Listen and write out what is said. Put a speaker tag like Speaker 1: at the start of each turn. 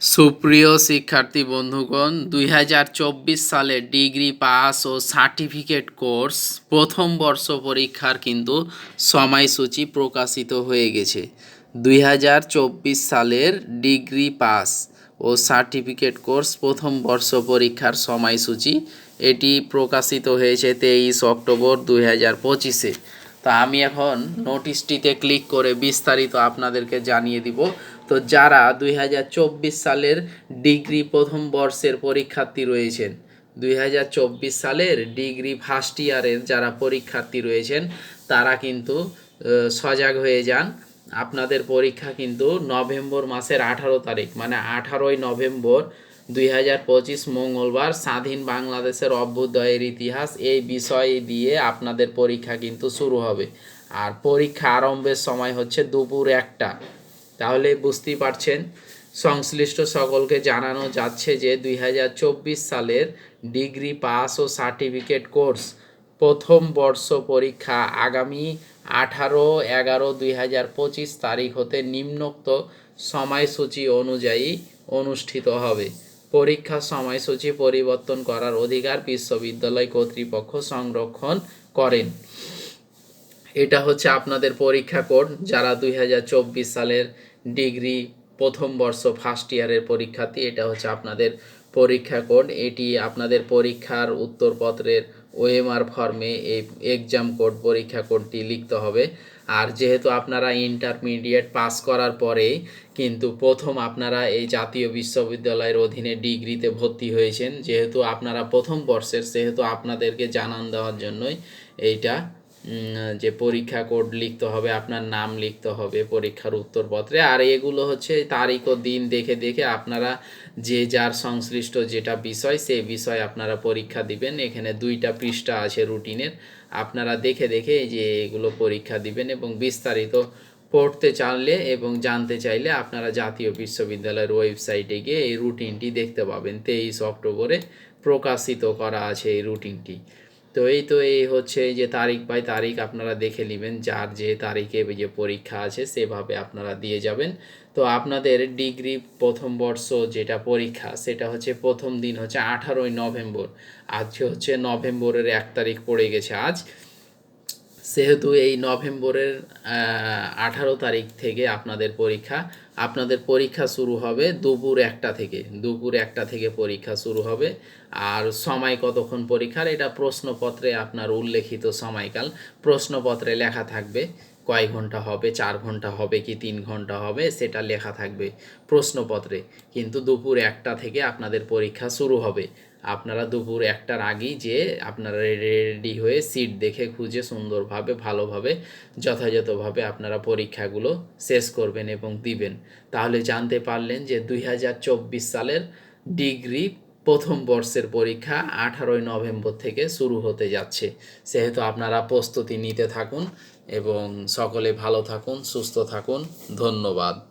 Speaker 1: সুপ্রিয় শিক্ষার্থী বন্ধুগণ, দুই সালে ডিগ্রি পাস ও সার্টিফিকেট কোর্স প্রথম বর্ষ পরীক্ষার কিন্তু সময়সূচি প্রকাশিত হয়ে গেছে। দুই হাজার চব্বিশ সালের ডিগ্রি পাস ও সার্টিফিকেট কোর্স প্রথম বর্ষ পরীক্ষার সময়সূচি এটি প্রকাশিত হয়েছে তেইশ অক্টোবর দুই হাজার পঁচিশে। তা আমি এখন নোটিশটিতে ক্লিক করে বিস্তারিত আপনাদেরকে জানিয়ে দিব। তো যারা দুই হাজার চব্বিশ সালের ডিগ্রি প্রথম বর্ষের পরীক্ষার্থী রয়েছেন, দুই হাজার চব্বিশ সালের ডিগ্রি ফার্স্ট ইয়ারের যারা পরীক্ষার্থী রয়েছেন, তারা কিন্তু সজাগ হয়ে যান। আপনাদের পরীক্ষা কিন্তু নভেম্বর মাসের আঠারো তারিখ মানে আঠারোই নভেম্বর দুই হাজার পঁচিশ মঙ্গলবার স্বাধীন বাংলাদেশের অভ্যুদয়ের ইতিহাস এই বিষয় দিয়ে আপনাদের পরীক্ষা কিন্তু শুরু হবে। আর পরীক্ষা আরম্ভের সময় হচ্ছে দুপুর একটা। তাহলে বুঝতেই পারছেন, সংশ্লিষ্ট সকলকে জানানো যাচ্ছে যে দুই হাজার চব্বিশ সালের ডিগ্রি পাস ও সার্টিফিকেট কোর্স প্রথম বর্ষ পরীক্ষা আগামী আঠারো এগারো দুই হাজার পঁচিশ তারিখ হতে নিম্নোক্ত সময়সূচি অনুযায়ী অনুষ্ঠিত হবে। পরীক্ষা সময়সূচি পরিবর্তন করার অধিকার বিশ্ববিদ্যালয় কর্তৃপক্ষ সংরক্ষণ করেন। এটা হচ্ছে আপনাদের পরীক্ষা কোড। যারা দুই হাজার চব্বিশ সালের ডিগ্রি প্রথম বর্ষ ফার্স্ট ইয়ারের পরীক্ষার্থী, এটা হচ্ছে আপনাদের পরীক্ষা কোড। এটি আপনাদের পরীক্ষার উত্তরপত্রের ওএমআর ফর্মে এই এক্সাম কোড পরীক্ষা কোডটি লিখতে হবে। আর যেহেতু আপনারা ইন্টারমিডিয়েট পাস করার পরে কিন্তু প্রথম আপনারা এই জাতীয় বিশ্ববিদ্যালয়ের অধীনে ডিগ্রিতে ভর্তি হয়েছেন, যেহেতু আপনারা প্রথম বর্ষের, সেহেতু আপনাদেরকে জানান দেওয়ার জন্যই এইটা যে পরীক্ষা কোড লিখতে হবে, আপনার নাম লিখতে হবে পরীক্ষার উত্তরপত্রে। আর এগুলো হচ্ছে তারিখ ও দিন দেখে দেখে আপনারা যে যার সংশ্লিষ্ট যেটা বিষয়, সেই বিষয় আপনারা পরীক্ষা দিবেন। এখানে দুইটা পৃষ্ঠা আছে রুটিনের আপনারা দেখে দেখে যে এগুলো পরীক্ষা দিবেন এবং বিস্তারিত পড়তে চাইলে এবং জানতে চাইলে আপনারা জাতীয় বিশ্ববিদ্যালয়ের ওয়েবসাইটে গিয়ে এই রুটিনটি দেখতে পাবেন। তেইশ অক্টোবরে প্রকাশিত করা আছে এই রুটিনটি তো এই তো এই হচ্ছে যে তারিখ বাই তারিখ আপনারা দেখে নেবেন, যার যে তারিখে যে পরীক্ষা আছে সেভাবে আপনারা দিয়ে যাবেন। তো আপনাদের ডিগ্রি প্রথম বর্ষ যেটা পরীক্ষা, সেটা হচ্ছে প্রথম দিন হচ্ছে আঠারোই নভেম্বর। আজকে হচ্ছে নভেম্বরের এক তারিখ পড়ে গেছে আজ। সেহেতু এই নভেম্বরের আঠারো তারিখ থেকে আপনাদের পরীক্ষা আপনাদের পরীক্ষা শুরু হবে দুপুর একটা থেকে। দুপুর একটা থেকে পরীক্ষা শুরু হবে। আর সময় কতক্ষণ পরীক্ষার? এটা প্রশ্নপত্রে আপনার উল্লেখিত সময়কাল। প্রশ্নপত্রে লেখা থাকবে। কয় ঘণ্টা হবে, চার ঘণ্টা হবে কি তিন ঘণ্টা হবে, সেটা লেখা থাকবে প্রশ্নপত্রে। কিন্তু দুপুর একটা থেকে আপনাদের পরীক্ষা শুরু হবে। আপনারা দুপুর একটার আগেই যে আপনারা রেডি হয়ে সিট দেখে খুঁজে সুন্দরভাবে, ভালোভাবে, যথাযথভাবে আপনারা পরীক্ষাগুলো শেষ করবেন এবং দিবেন। তাহলে জানতে পারলেন যে দুই হাজার চব্বিশ সালের ডিগ্রি প্রথম বর্ষের পরীক্ষা আঠারোই নভেম্বর থেকে শুরু হতে যাচ্ছে। সেহেতু আপনারা প্রস্তুতি নিতে থাকুন এবং সকলে ভালো থাকুন, সুস্থ থাকুন। ধন্যবাদ।